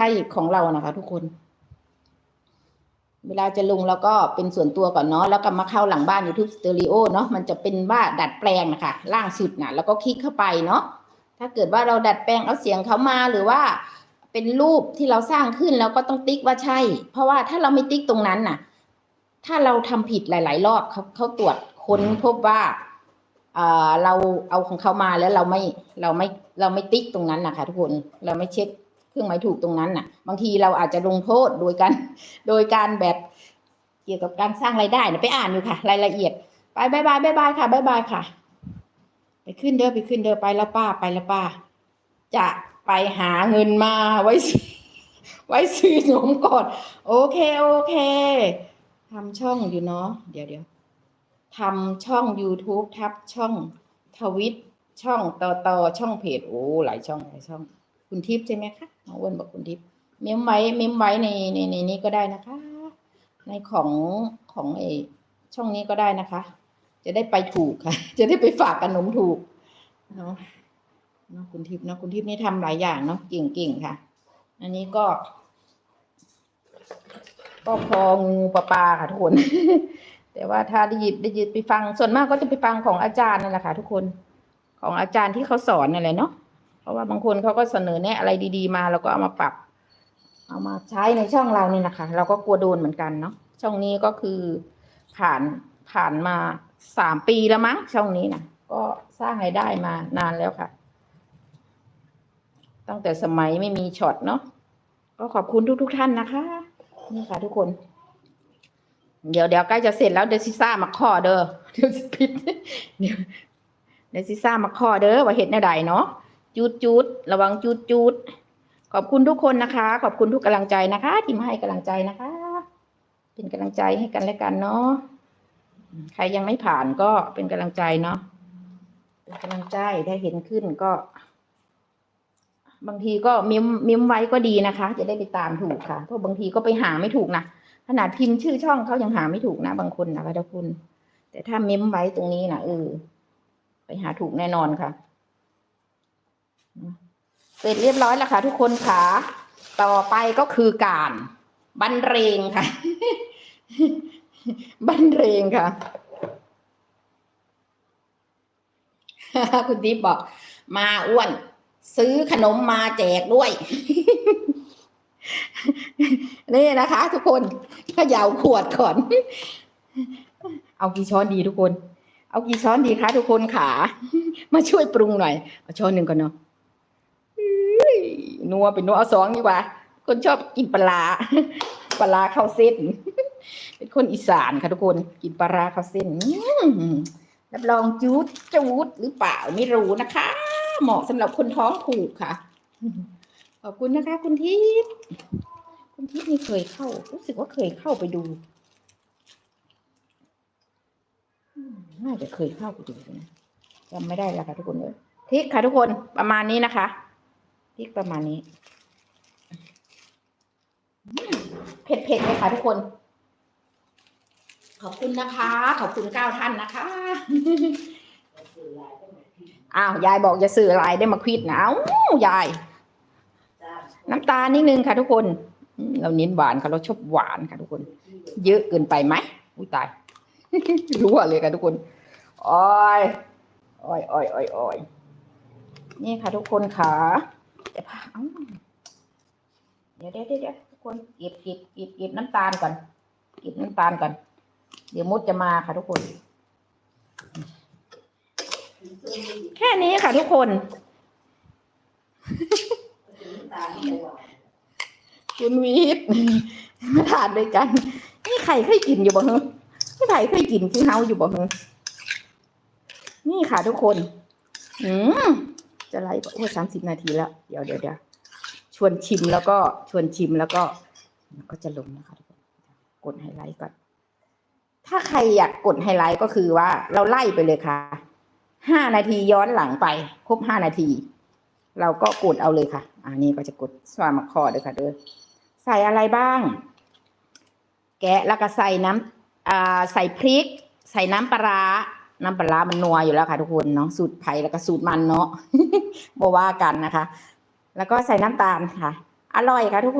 ช่ของเรานะคะทุกคน เวลาจะลงแล้วก็เป็นส่วนตัวก่อนเนาะแล้วก็มาเข้าหลังบ้าน YouTube Stereo เนาะมันจะเป็นว่าดัดแปลงนะคะล่างสุดนะแล้วก็คลิกเข้าไปเนาะถ้าเกิดว่าเราดัดแปลงเอาเสียงเขามาหรือว่า เป็นรูปที่เราสร้างขึ้นแล้วก็ต้องติ๊กว่าใช่ เพราะว่าถ้าเราไม่ติ๊กตรงนั้นน่ะ ถ้าเราทำผิดหลาย ๆ รอบเขาเขาตรวจค้นพบว่าเออเราเอาของเขามาแล้วเราไม่เราไม่เราไม่ติ๊กตรงนั้นนะคะทุกคนเราไม่เช็ค เครื่องหมายถูกตรงนั้นน่ะ บางทีเราอาจจะลงโทษโดยการโดยการแบบเกี่ยวกับการสร้างรายได้นะไปอ่านอยู่ค่ะ รายละเอียด ไปบายบายบายบายค่ะบายบายค่ะ ไปขึ้นเด้อไปขึ้นเด้อไปแล้วป้าไปแล้วป้า จะไปหาเงินมาไว้ไว้ซื้อนมก่อน โอเคโอเคทำช่องอยู่เนาะเดี๋ยวเดี๋ยวทำช่อง YouTube ทับช่องทวิตช่องต่อต่อช่องเพจโอ้หลายช่องหลายช่อง คุณทิพย์ใช่ไหมคะน้องอ้วนบอกคุณทิพย์เมมไว้เมมไว้ในในในนี้ก็ได้นะคะ ในของของไอช่องนี้ก็ได้นะคะ จะได้ไปถูกค่ะ จะได้ไปฝากขนมถูกเนาะเนาะคุณทิพย์เนาะคุณทิพย์นี่ทำหลายอย่างเนาะเก่งๆค่ะ อันนี้ก็ ก็พองูปลาปลาค่ะทุกคน แต่ว่าถ้าได้ยินได้ยินไปฟังส่วนมากก็จะไปฟังของอาจารย์นั่นแหละค่ะ ทุกคนของอาจารย์ที่เขาสอนนั่นแหละเนาะ เพราะว่าบางคนเขาก็เสนอแนะอะไรดี ๆ มาเราก็เอามาปรับ เอามาใช้ในช่องเรานี่นะคะ เราก็กลัวโดนเหมือนกันเนาะช่องนี้ก็คือผ่านผ่านมาสามปีแล้วมั้งช่องนี้นะก็สร้างรายได้มานานแล้วค่ะ ตั้งแต่สมัยไม่มีช็อตเนาะก็ขอบคุณทุกๆทท่านนะคะ นี่ค่ะทุกคน เดี๋ยวเดี๋ยวใกล้จะเสร็จแล้วเดซิซ่ามาข้อเด้อเดี๋ยวสิผิดเดี๋ยวเดซิซ่ามาข้อเด้อว่าเห็ดแน่ใดเนาะ จูดจูดระวังจูดจูดขอบคุณทุกคนนะคะ ขอบคุณทุกกำลังใจนะคะ ที่มาให้กำลังใจนะคะ เป็นกำลังใจให้กันและกันเนาะใครยังไม่ผ่านก็เป็นกำลังใจเนาะเป็นกำลังใจถ้าเห็นขึ้นก็ บางทีก็มิมมิมไว้ก็ดีนะคะ จะได้ไปตามถูกค่ะเพราะบางทีก็ไปหาไม่ถูกนะขนาดพิมพ์ชื่อช่องเขายังหาไม่ถูกนะ บางคนนะคะทุกคนแต่ถ้ามิมไว้ตรงนี้นะเออไปหาถูกแน่นอนค่ะ เสร็จเรียบร้อยแล้วค่ะ ทุกคนค่ะ ต่อไปก็คือการบรรเลงค่ะ บรรเลงค่ะ คุณดิบบอก มาอ้วน ซื้อขนมมาแจกด้วย นี่นะคะ ทุกคนเขย่าขวดก่อน เอากี่ช้อนดีทุกคน เอากี่ช้อนดีคะทุกคนขามาช่วยปรุงหน่อย เอาช้อนหนึ่งก่อนเนาะ นัวเป็นนัวเอาสองดีกว่า คนชอบกินปลาปลาข้าวเส้น เป็นคนอีสานค่ะทุกคนกินปลาข้าวเส้นรับรองจูดจูดหรือเปล่าไม่รู้นะคะ เหมาะสำหรับคนท้องผูกค่ะ ขอบคุณนะคะ คุณทิพย์คุณทิพย์นี่เคยเข้า รู้สึกว่าเคยเข้าไปดูน่าจะเคยเข้าไปดูนะจำไม่ได้แล้วค่ะทุกคนเลยทิกค่ะทุกคนประมาณนี้นะคะ ริกประมาณนี้อืมเผ็ดๆเลยค่ะทุกคน ขอบคุณนะคะ ขอบคุณเก้าท่านนะคะ อ้าว ยายบอกอย่าสื่ออะไรได้มาควิดนะเอ้ายาย น้ำตาลนิดนึงค่ะทุกคนอืมเราเน้นหวานค่ะ เราชอบหวานค่ะทุกคน เยอะเกินไปไหมอุ้ยตายรู้เลยค่ะทุกคนอ้อยอ้อยอ้อยอ้อยอ้อยนี่ค่ะทุกคนค่ะ เดี๋ยวพาเอ้าเดี๋ยวเดี๋ยวเดี๋ยวทุกคนเก็บเก็บเก็บเก็บน้ำตาลก่อนเก็บน้ำตาลก่อน เดี๋ยวมดจะมาค่ะทุกคน แค่นี้ค่ะทุกคนคุณวีทมาทานด้วยกัน นี่ใครเคยกินอยู่บ่ฮะนี่ใครเคยกินคือเฮาอยู่บ่ฮะนี่ค่ะทุกคน อืม จะไลฟ์โอ้สามสิบนาทีแล้ว เดี๋ยวเดี๋ยวเดี๋ยวชวนชิมแล้วก็ชวนชิมแล้วก็ก็จะลงนะคะทุกคนกดไฮไลท์ก่อน ถ้าใครอยากกดไฮไลท์ก็คือว่า เราไล่ไปเลยค่ะ ห้านาทีย้อนหลังไป ครบห้านาที เราก็กดเอาเลยค่ะ อันนี้ก็จะกดสวามาคอเลยค่ะเด้อใส่อะไรบ้าง แกะแล้วก็ใส่น้ำใส่พริก ใส่น้ำปลาร้า น้ำปลาร้ามันนัวอยู่แล้วค่ะทุกคนเนาะสูตรไผ่แล้วก็สูตรมันเนาะบว่ากันนะคะ แล้วก็ใส่น้ำตาลค่ะ อร่อยค่ะทุกคน